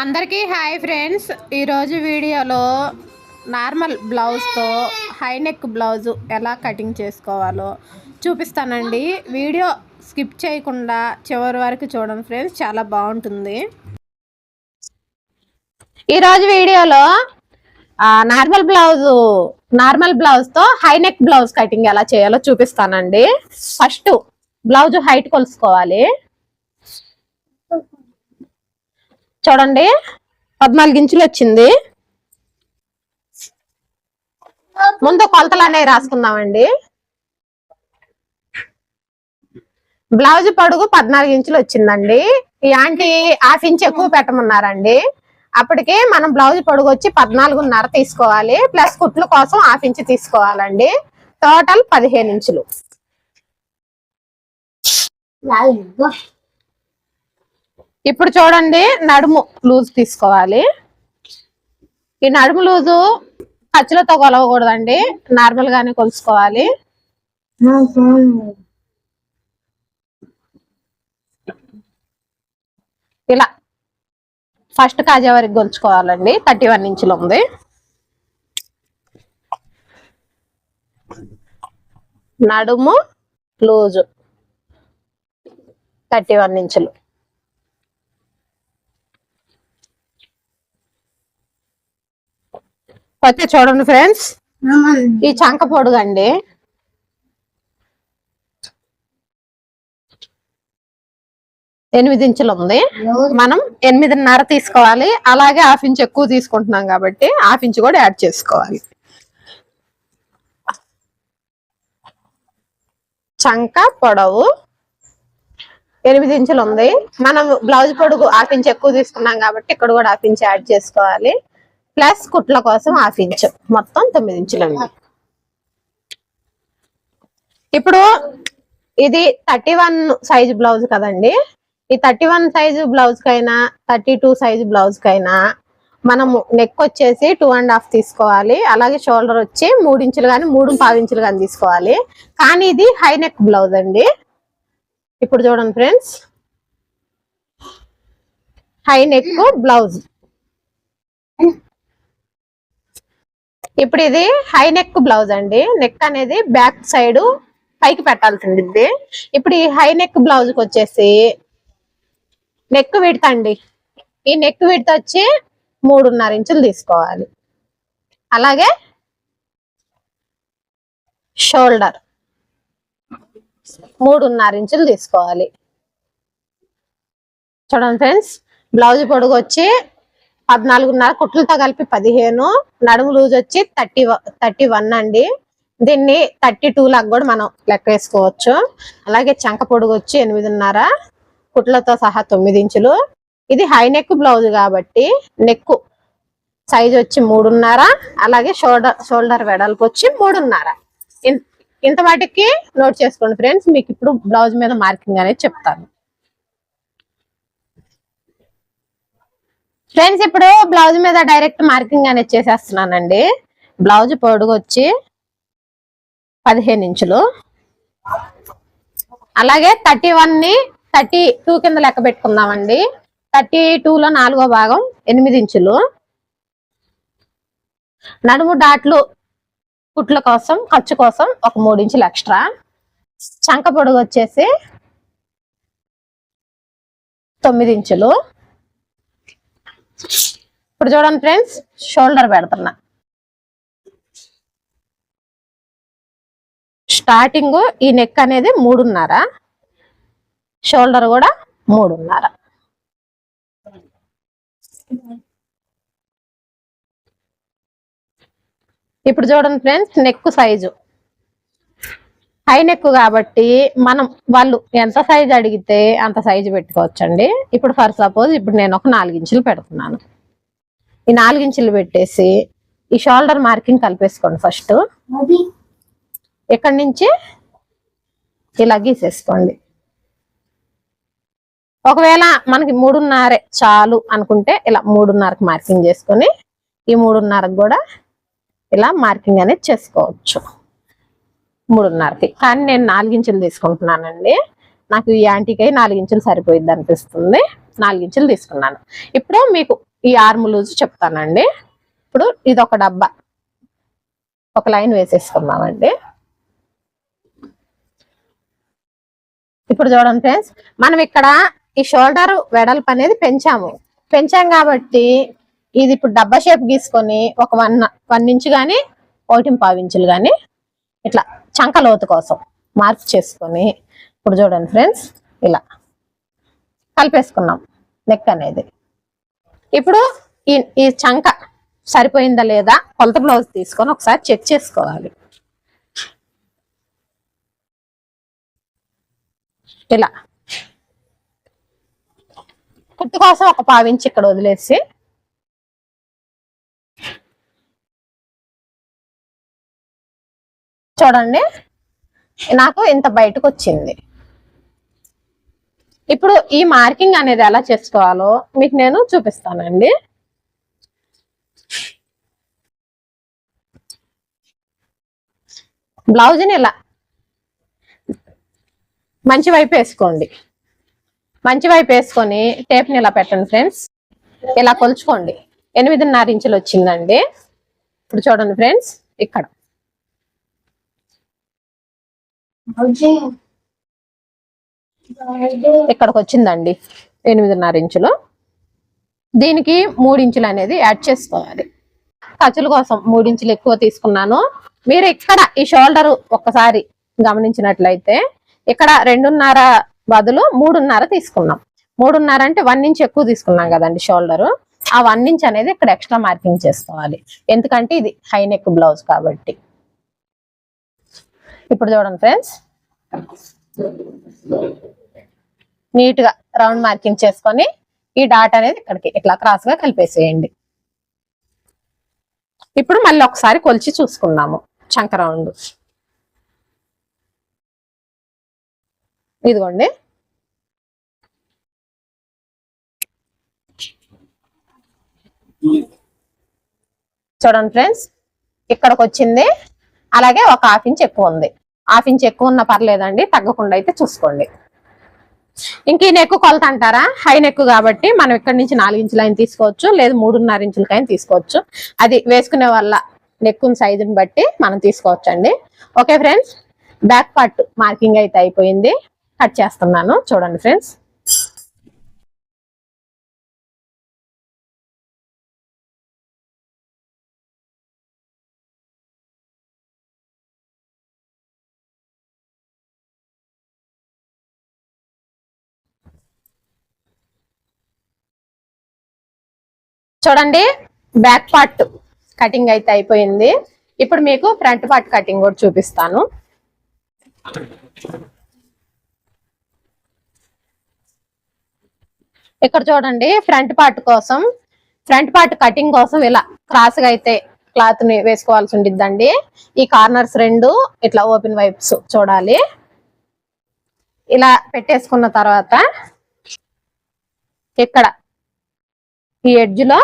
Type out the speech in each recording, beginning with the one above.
అందరికీ hi friends. ఈరోజు వీడియోలో నార్మల్ బ్లౌజ్తో హై నెక్ బ్లౌజు ఎలా కటింగ్ చేసుకోవాలో చూపిస్తానండి. వీడియో స్కిప్ చేయకుండా చివరి వరకు చూడండి ఫ్రెండ్స్. చాలా బాగుంటుంది. ఈరోజు వీడియోలో నార్మల్ బ్లౌజు నార్మల్ బ్లౌజ్తో హై నెక్ బ్లౌజ్ కటింగ్ ఎలా చేయాలో చూపిస్తానండి. ఫస్ట్ బ్లౌజ్ హైట్ కొలుసుకోవాలి. చూడండి. పద్నాలుగు ఇంచులు వచ్చింది. ముందు కొలతలు అనేవి రాసుకుందామండి. బ్లౌజ్ పొడుగు పద్నాలుగు ఇంచులు వచ్చిందండి. ఈ ఆంటీ హాఫ్ ఇంచ్ ఎక్కువ పెట్టమన్నారండి. అప్పటికి మనం బ్లౌజ్ పొడుగు వచ్చి పద్నాలుగున్నర తీసుకోవాలి. ప్లస్ కుట్లు కోసం హాఫ్ ఇంచ్ తీసుకోవాలండి. టోటల్ పదిహేను ఇంచులు. ఇప్పుడు చూడండి నడుము లూజ్ తీసుకోవాలి. ఈ నడుము లూజు ఖర్చులతో కొలవకూడదండి. నార్మల్ గానే కొలుసుకోవాలి ఇలా ఫస్ట్ కాజా వరకు కొలుచుకోవాలండి థర్టీ వన్ ఇంచులు ఉంది. నడుము లూజు. థర్టీ వన్ ఇంచులు. అయితే చూడండి ఫ్రెండ్స్. ఈ చంక పొడుగండి. ఎనిమిది ఇంచులు ఉంది మనం ఎనిమిదిన్నర తీసుకోవాలి. అలాగే హాఫ్ ఇంచ్ ఎక్కువ తీసుకుంటున్నాం కాబట్టి హాఫ్ ఇంచ్ కూడా యాడ్ చేసుకోవాలి. చంక పొడవు ఎనిమిది ఇంచులు ఉంది. మనం బ్లౌజ్ పొడుగు హాఫ్ ఇంచ్ ఎక్కువ తీసుకున్నాం కాబట్టి ఇక్కడ కూడా హాఫ్ ఇంచ్ యాడ్ చేసుకోవాలి. ప్లస్ కుట్ల కోసం హాఫ్ ఇంచ్. మొత్తం తొమ్మిది ఇంచులండి ఇప్పుడు ఇది థర్టీ వన్ సైజ్ బ్లౌజ్ కదండి. ఈ థర్టీ వన్ సైజు బ్లౌజ్ కైనా థర్టీ టూ సైజు బ్లౌజ్ కైనా మనము నెక్ వచ్చేసి టూ అండ్ హాఫ్ తీసుకోవాలి. అలాగే షోల్డర్ వచ్చి మూడు ఇంచులు కానీ మూడు పావు ఇంచులు కానీ తీసుకోవాలి. కానీ ఇది హై నెక్ బ్లౌజ్ అండి. ఇప్పుడు చూడండి ఫ్రెండ్స్. High neck blouse. ఇప్పుడు ఇది హై నెక్ బ్లౌజ్ అండి. నెక్ అనేది బ్యాక్ సైడ్ పైకి పెట్టాల్సింది. ఇప్పుడు ఈ హై నెక్ బ్లౌజ్కి వచ్చేసి నెక్ విడత అండి. ఈ నెక్ విడత వచ్చి మూడున్నర ఇంచులు తీసుకోవాలి. అలాగే షోల్డర్ మూడున్నర ఇంచులు తీసుకోవాలి. చూడండి ఫ్రెండ్స్ బ్లౌజ్ పొడుగు వచ్చి పద్నాలుగున్నర కుట్లతో కలిపి పదిహేను నడుము లూజ్ వచ్చి థర్టీ థర్టీ వన్ అండి. దీన్ని థర్టీ టూ లాగా కూడా మనం లెక్క వేసుకోవచ్చు. అలాగే చంక పొడుగు వచ్చి ఎనిమిదిన్నర కుట్లతో సహా తొమ్మిది ఇంచులు. ఇది హై నెక్ బ్లౌజ్ కాబట్టి నెక్ సైజ్ వచ్చి మూడున్నర అలాగే షోల్డర్ షోల్డర్ వెడల్పు వచ్చి మూడున్నర. ఇన్- ఇంత వాటికి నోట్ చేసుకోండి ఫ్రెండ్స్. మీకు ఇప్పుడు బ్లౌజ్ మీద మార్కింగ్ అనేది చెప్తాను. ఫ్రెండ్స్ ఇప్పుడు బ్లౌజ్ మీద డైరెక్ట్ మార్కింగ్ అనేది చేసేస్తున్నానండి. బ్లౌజ్ పొడుగు వచ్చి పదిహేను ఇంచులు. అలాగే థర్టీ వన్ని థర్టీ టూ కింద లెక్క పెట్టుకుందామండి. థర్టీ టూలో నాలుగో భాగం ఎనిమిది ఇంచులు. నడుము డాట్లు కుట్ల కోసం ఖర్చు కోసం ఒక మూడు ఇంచులు ఎక్స్ట్రా చంక పొడుగు వచ్చేసి తొమ్మిది ఇంచులు. ఇప్పుడు చూడండి ఫ్రెండ్స్ షోల్డర్ పెడుతున్నా. స్టార్టింగ్ ఈ నెక్ అనేది మూడున్నర షోల్డర్ కూడా మూడున్నర. ఇప్పుడు చూడండి friends neck size high neck కాబట్టి మనం వాళ్ళు ఎంత సైజు అడిగితే అంత సైజు పెట్టుకోవచ్చండి. ఇప్పుడు ఫర్ సపోజ్ ఇప్పుడు నేను ఒక నాలుగు ఇంచులు పెడుతున్నాను. ఈ నాలుగు ఇంచులు పెట్టేసి ఈ షోల్డర్ మార్కింగ్ కలిపేసుకోండి ఫస్ట్ ఇక్కడి నుంచి? ఇలా గీసేసుకోండి. ఒకవేళ మనకి మూడున్నరే చాలు అనుకుంటే ఇలా మూడున్నరకు మార్కింగ్ చేసుకొని ఈ మూడున్నరకు కూడా ఇలా మార్కింగ్ అనేది చేసుకోవచ్చు. మూడున్నరకి. కానీ నేను నాలుగించులు తీసుకుంటున్నానండి. నాకు ఈ యాంటీకి నాలుగించులు సరిపోయిద్ది అనిపిస్తుంది. నాలుగించులు తీసుకున్నాను. ఇప్పుడు మీకు ఈ ఆర్మ్ లూజ్ చెప్తానండి. ఇప్పుడు ఇది ఒక డబ్బా. ఒక లైన్ వేసేసుకున్నామండి ఇప్పుడు చూడండి ఫ్రెండ్స్ మనం ఇక్కడ ఈ షోల్డర్ వెడల్పు అనేది పెంచాము. పెంచాం కాబట్టి ఇది ఇప్పుడు డబ్బా షేప్ గీసుకొని ఒక వన్ వన్ ఇంచ్ కానీ ఒకటి పావు ఇంచులు కానీ ఇట్లా చంక లోతు కోసం మార్క్ చేసుకొని ఇప్పుడు చూడండి ఫ్రెండ్స్ ఇలా కలిపేసుకున్నాం నెక్ అనేది. ఇప్పుడు ఈ ఈ చంక సరిపోయిందా లేదా కొలత బ్లౌజ్ తీసుకొని ఒకసారి చెక్ చేసుకోవాలి. ఇలా. కుట్టు కోసం ఒక పావించి ఇక్కడ వదిలేసి చూడండి. నాకు ఇంత బయటకు వచ్చింది. ఇప్పుడు ఈ మార్కింగ్ అనేది ఎలా చేసుకోవాలో మీకు నేను చూపిస్తానండి. బ్లౌజ్ని ఇలా మంచి వైపు వేసుకోండి. మంచి వైపు వేసుకొని టేప్ని ఇలా పెట్టండి ఫ్రెండ్స్. ఇలా కొలుచుకోండి. ఎనిమిదిన్నర ఇంచులు వచ్చిందండి. ఇప్పుడు చూడండి ఫ్రెండ్స్ ఇక్కడ. ఇక్కడికి వచ్చిందండి ఎనిమిదిన్నర ఇంచులు. దీనికి మూడు ఇంచులు అనేది యాడ్ చేసుకోవాలి. ఖర్చుల కోసం మూడు ఇంచులు ఎక్కువ తీసుకున్నాను. మీరు ఇక్కడ ఈ షోల్డర్ ఒక్కసారి గమనించినట్లయితే ఇక్కడ రెండున్నర బదులు మూడున్నర తీసుకున్నాం. మూడున్నర అంటే వన్ ఇంచ్ ఎక్కువ తీసుకున్నాం కదండి షోల్డర్. ఆ వన్ ఇంచ్ అనేది ఇక్కడ ఎక్స్ట్రా మార్కింగ్ చేసుకోవాలి. ఎందుకంటే ఇది హై నెక్ బ్లౌజ్ కాబట్టి. ఇప్పుడు చూడండి ఫ్రెండ్స్. నీట్గా రౌండ్ మార్కింగ్ చేసుకొని ఈ డాట్ అనేది ఇక్కడికి ఇట్లా క్రాస్గా కలిపేసేయండి. ఇప్పుడు మళ్ళీ ఒకసారి కొలిచి చూసుకున్నాము చంక రౌండ్. ఇదిగోండి. చూడండి ఫ్రెండ్స్ ఇక్కడికి వచ్చింది. అలాగే ఒక హాఫ్ ఇంచ్ ఎక్కువ ఉంది. హాఫ్ ఇంచ్ ఎక్కువ ఉన్నా పర్లేదండి తగ్గకుండా అయితే చూసుకోండి. ఇంక ఈ నెక్ కొలత అంటారా? హై నెక్ కాబట్టి మనం ఇక్కడ నుంచి నాలుగు ఇంచులు అయిన తీసుకోవచ్చు లేదు మూడున్నర ఇంచులకైనా తీసుకోవచ్చు. అది వేసుకునే వల్ల నెక్ సైజుని బట్టి మనం తీసుకోవచ్చు అండి okay friends back part marking అయితే అయిపోయింది. కట్ చేస్తున్నాను. చూడండి ఫ్రెండ్స్. చూడండి బ్యాక్ పార్ట్ కటింగ్ అయితే అయిపోయింది. ఇప్పుడు మీకు ఫ్రంట్ పార్ట్ కటింగ్ కూడా చూపిస్తాను. ఇక్కడ చూడండి ఫ్రంట్ పార్ట్ కోసం ఫ్రంట్ పార్ట్ కటింగ్ కోసం ఇలా క్రాస్గా అయితే క్లాత్ని వేసుకోవాల్సి ఉండిద్దండి. ఈ కార్నర్స్ రెండు ఇట్లా ఓపెన్ వైప్స్ చూడాలి. ఇలా పెట్టేసుకున్న తర్వాత ఇక్కడ ఈ ఎడ్జ్లో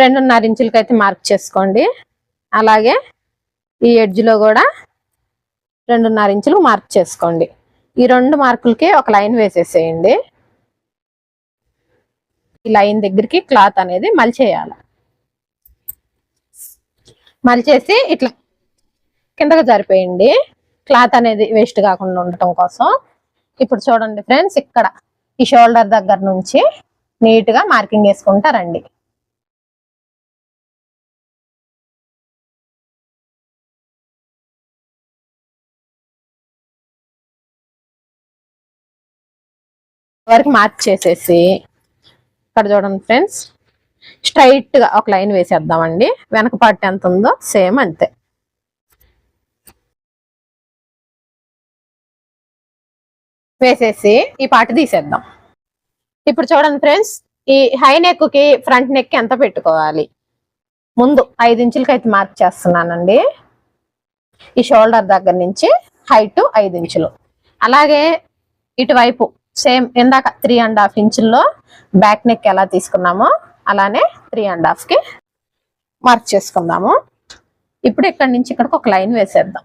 రెండున్నర ఇంచులకి అయితే మార్క్ చేసుకోండి. అలాగే ఈ ఎడ్జ్లో కూడా రెండున్నర ఇంచులు మార్క్ చేసుకోండి. ఈ రెండు మార్కులకి ఒక లైన్ వేసేసేయండి. ఈ లైన్ దగ్గరికి క్లాత్ అనేది మలిచేయాలి. మలిచేసి ఇట్లా కిందకు జరిపేయండి. క్లాత్ అనేది వేస్ట్ కాకుండా ఉండటం కోసం. ఇప్పుడు చూడండి ఫ్రెండ్స్ ఇక్కడ ఈ షోల్డర్ దగ్గర నుంచి నీట్గా మార్కింగ్ వేసుకుంటారండి వరకు మార్క్ చేసేసి ఇక్కడ చూడండి ఫ్రెండ్స్ స్ట్రైట్గా ఒక లైన్ వేసేద్దామండి. వెనక పార్ట్ ఎంత ఉందో సేమ్ అంతే. వేసేసి ఈ పార్ట్ తీసేద్దాం. ఇప్పుడు చూడండి ఫ్రెండ్స్ ఈ హై నెక్కి ఫ్రంట్ నెక్ ఎంత పెట్టుకోవాలి? ముందు ఐదు ఇంచులకి అయితే మార్క్ చేస్తున్నానండి. ఈ షోల్డర్ దగ్గర నుంచి హైట్ ఐదు ఇంచులు. అలాగే ఇటువైపు సేమ్ ఇందాక త్రీ అండ్ హాఫ్ ఇంచుల్లో బ్యాక్ నెక్ ఎలా తీసుకున్నామో అలానే త్రీ అండ్ హాఫ్కి మార్క్ చేసుకుందాము. ఇప్పుడు ఇక్కడ నుంచి ఇక్కడికి ఒక లైన్ వేసేద్దాం.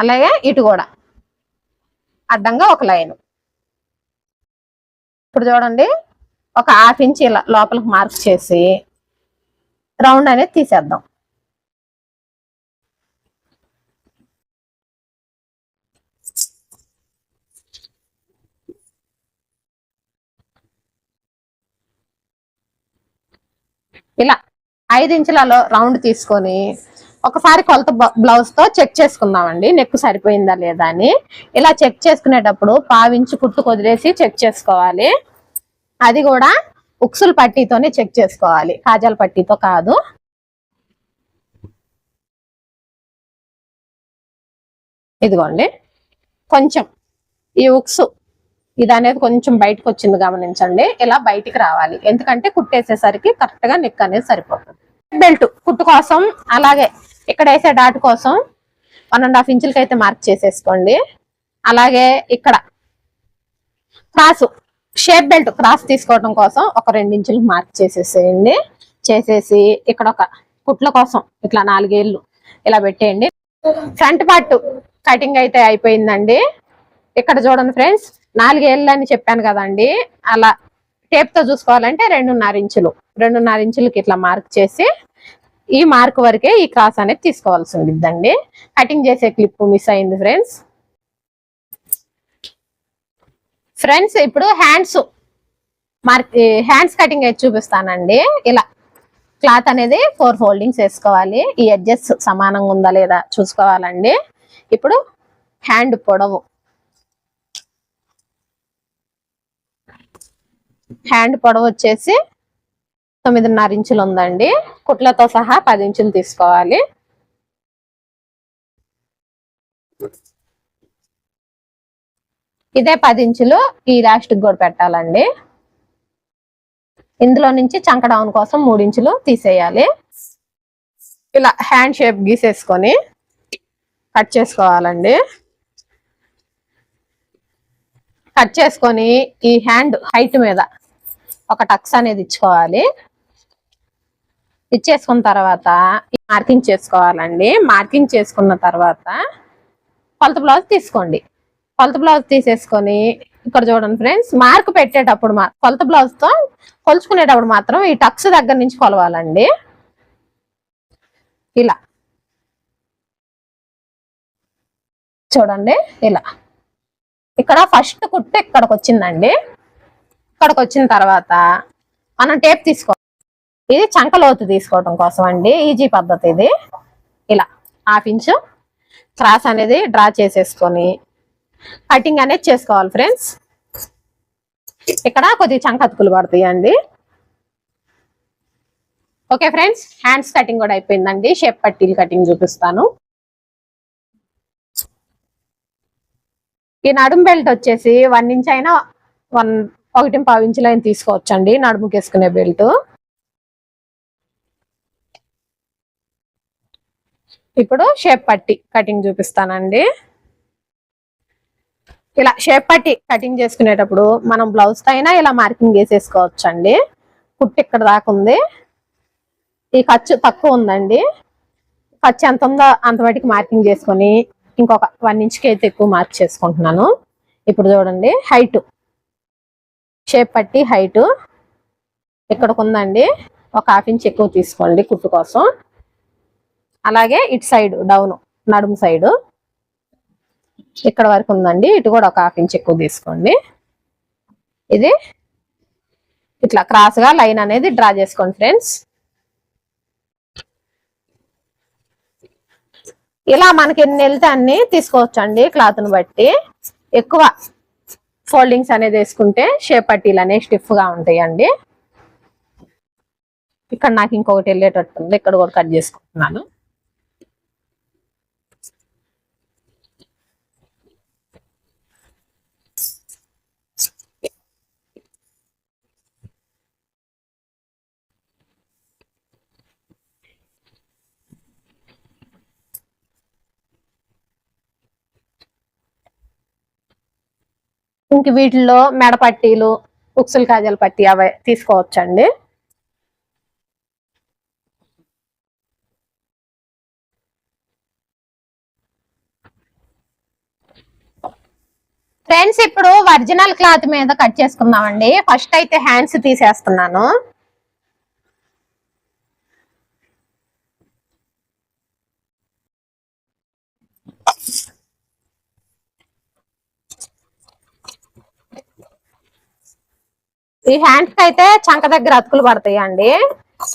అలాగే ఇటు కూడా. అడ్డంగా ఒక లైన్. ఇప్పుడు చూడండి ఒక హాఫ్ ఇంచ్ ఇలా లోపలికి మార్క్ చేసి రౌండ్ అనేది తీసేద్దాం. ఇలా ఐదు ఇంచులలో రౌండ్ తీసుకొని ఒకసారి కొలత బ్లౌజ్తో చెక్ చేసుకుందామండి. నెక్ సరిపోయిందా లేదా అని. ఇలా చెక్ చేసుకునేటప్పుడు పావించి కుట్టు కుదిరేసి చెక్ చేసుకోవాలి. అది కూడా ఉక్సుల పట్టీతోనే చెక్ చేసుకోవాలి. కాజాల పట్టీతో కాదు. ఇదిగోండి. కొంచెం ఈ ఉక్సు ఇది అనేది కొంచెం బయటకు వచ్చింది గమనించండి. ఇలా బయటికి రావాలి. ఎందుకంటే కుట్టేసేసరికి కరెక్ట్గా నెక్ అనేది సరిపోతుంది. బెల్ట్ కుట్టు కోసం అలాగే ఇక్కడ వేసే డాట్ కోసం వన్ అండ్ హాఫ్ ఇంచులకి అయితే మార్క్ చేసేసుకోండి. అలాగే ఇక్కడ క్రాస్ షేప్ బెల్ట్ క్రాస్ తీసుకోవడం కోసం ఒక రెండు ఇంచులు మార్క్ చేసేసేయండి. చేసేసి ఇక్కడ ఒక కుట్ల కోసం ఇట్లా నాలుగేళ్ళు ఇలా పెట్టేయండి. ఫ్రంట్ పార్ట్ కటింగ్ అయితే అయిపోయిందండి. ఇక్కడ చూడండి ఫ్రెండ్స్ నాలుగేళ్ళు అని చెప్పాను కదండి. అలా టేప్తో చూసుకోవాలంటే రెండున్నర ఇంచులు. రెండున్నర ఇంచులకి ఇట్లా మార్క్ చేసి ఈ మార్క్ వరకే ఈ క్రాస్ అనేది తీసుకోవాల్సి ఉండిద్దండి. కటింగ్ చేసే క్లిప్ మిస్ అయింది ఫ్రెండ్స్ ఫ్రెండ్స్ ఇప్పుడు హ్యాండ్స్ మార్క్ హ్యాండ్స్ కటింగ్ అయితే చూపిస్తానండి. ఇలా క్లాత్ అనేది ఫోర్ ఫోల్డింగ్స్ వేసుకోవాలి. ఈ ఎడ్జెస్ సమానంగా ఉందా లేదా చూసుకోవాలండి. ఇప్పుడు హ్యాండ్ పొడవు. హ్యాండ్ పొడవు వచ్చేసి తొమ్మిదిన్నర ఇంచులు ఉందండి. కుట్లతో సహా పది ఇంచులు తీసుకోవాలి. ఇదే పది ఇంచులు ఈ లాస్ట్ కూడా పెట్టాలండి. ఇందులో నుంచి చంక డౌన్ కోసం మూడు ఇంచులు తీసేయాలి. ఇలా హ్యాండ్ షేప్ గీసేసుకొని కట్ చేసుకోవాలండి. కట్ చేసుకొని ఈ హ్యాండ్ హైట్ మీద ఒక టక్స్ అనేది ఇచ్చుకోవాలి. ఇచ్చేసుకున్న తర్వాత మార్కింగ్ చేసుకోవాలండి. మార్కింగ్ చేసుకున్న తర్వాత కొలత బ్లౌజ్ తీసుకోండి. కొలత బ్లౌజ్ తీసేసుకొని ఇక్కడ చూడండి ఫ్రెండ్స్ మార్క్ పెట్టేటప్పుడు మా కొలత బ్లౌజ్తో కొలుచుకునేటప్పుడు మాత్రం ఈ టక్స్ దగ్గర నుంచి కొలవాలండి. ఇలా. చూడండి ఇలా. ఇక్కడ ఫస్ట్ కుట్టు ఇక్కడికి వచ్చిందండి ఇక్కడికి వచ్చిన తర్వాత మనం టేప్ తీసుకో ఇది చంకలోతు తీసుకోవడం కోసం అండి ఈజీ పద్ధతి ఇది. ఇలా హాఫ్ ఇంచు క్రాస్ అనేది డ్రా చేసేసుకొని కటింగ్ అనేది చేసుకోవాలి ఫ్రెండ్స్. ఇక్కడ కొద్దిగా చంకతుకులు పడతాయండి. ఓకే ఫ్రెండ్స్ హ్యాండ్స్ కటింగ్ కూడా అయిపోయిందండి. షేప్ పట్టీలు కటింగ్ చూపిస్తాను. ఈ నడుము బెల్ట్ వచ్చేసి వన్ ఇంచ్ అయినా వన్ ఒకటి పావు ఇంచులు అయినా తీసుకోవచ్చండి నడుముకి వేసుకునే బెల్ట్. ఇప్పుడు షేప్ పట్టి కటింగ్ చూపిస్తానండి. ఇలా షేప్ పట్టి కటింగ్ చేసుకునేటప్పుడు మనం బ్లౌజ్ అయినా ఇలా మార్కింగ్ వేసేసుకోవచ్చండి. కుట్టి ఇక్కడ దాకా ఉంది. ఈ ఖర్చు తక్కువ ఉందండి. ఖర్చు ఎంత ఉందో అంతవాటికి మార్కింగ్ చేసుకొని ఇంకొక వన్ ఇంచ్కి అయితే ఎక్కువ మార్క్ చేసుకుంటున్నాను. ఇప్పుడు చూడండి హైట్ షేప్ పట్టి హైట్ ఇక్కడికి ఉందండి. ఒక హాఫ్ ఇంచ్ ఎక్కువ తీసుకోండి కుట్టు కోసం. అలాగే ఇటు సైడ్ డౌన్ నడుము సైడ్ ఇక్కడ వరకు ఉందండి. ఇటు కూడా ఒక హాఫ్ ఇంచ్ ఎక్కువ తీసుకోండి. ఇది ఇట్లా క్రాస్గా లైన్ అనేది డ్రా చేసుకోండి ఫ్రెండ్స్ ఇలా మనకి ఎన్ని వెళ్తే అన్ని తీసుకోవచ్చు అండి క్లాత్ను బట్టి. ఎక్కువ ఫోల్డింగ్స్ అనేది వేసుకుంటే షేప్ పట్టీలు అనేవి స్టిఫ్గా ఉంటాయండి. ఇక్కడ నాకు ఇంకొకటి వెళ్ళేటట్టు ఉంది ఇక్కడ కూడా కట్ చేసుకుంటున్నాను. ఇంక వీటిల్లో మెడ పట్టీలు ఉక్సుల కాజల పట్టి అవి తీసుకోవచ్చండి. ఫ్రెండ్స్ ఇప్పుడు ఒరిజినల్ క్లాత్ మీద కట్ చేసుకుందామండి. ఫస్ట్ అయితే హ్యాండ్స్ తీసేస్తున్నాను. ఈ హ్యాండ్స్ అయితే చంక దగ్గర అతుకులు పడతాయి అండి.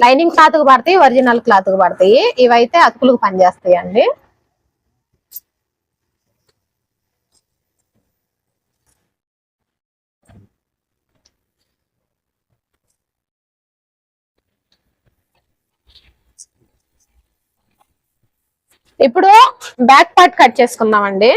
లైనింగ్ క్లాత్కు పడతాయి ఒరిజినల్ క్లాత్కు పడతాయి. ఇవైతే అతుకులకు పనిచేస్తాయి అండి. ఇప్పుడు బ్యాక్ పార్ట్ కట్ చేసుకుందామండి.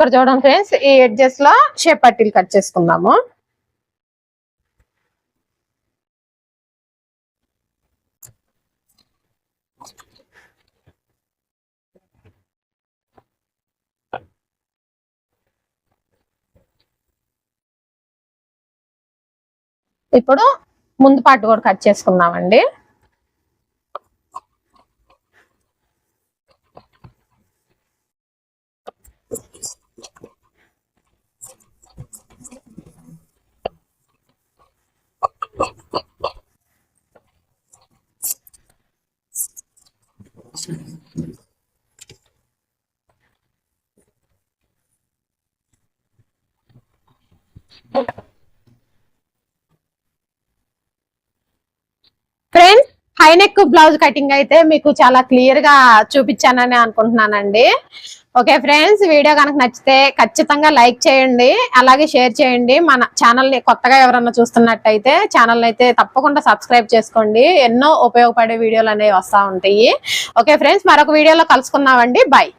ఇక్కడ చూడండి ఫ్రెండ్స్ ఈ ఎడ్జెస్లో షేప్ పట్టీలు కట్ చేసుకుందాము. ఇప్పుడు ముందు పాటు కూడా కట్ చేసుకుందామండి. Thank you. Friends high neck blouse cutting అయితే మీకు చాలా క్లియర్గా చూపించానని అనుకుంటున్నానండి. ఓకే ఫ్రెండ్స్ వీడియో కనుక నచ్చితే ఖచ్చితంగా లైక్ చేయండి అలాగే షేర్ చేయండి. మన ఛానల్ని కొత్తగా ఎవరన్నా చూస్తున్నట్టయితే ఛానల్ అయితే తప్పకుండా సబ్స్క్రైబ్ చేసుకోండి. ఎన్నో ఉపయోగపడే వీడియోలు అనేవి వస్తా ఉంటాయి. ఓకే ఫ్రెండ్స్ మరొక వీడియోలో కలుసుకుందామండి. బాయ్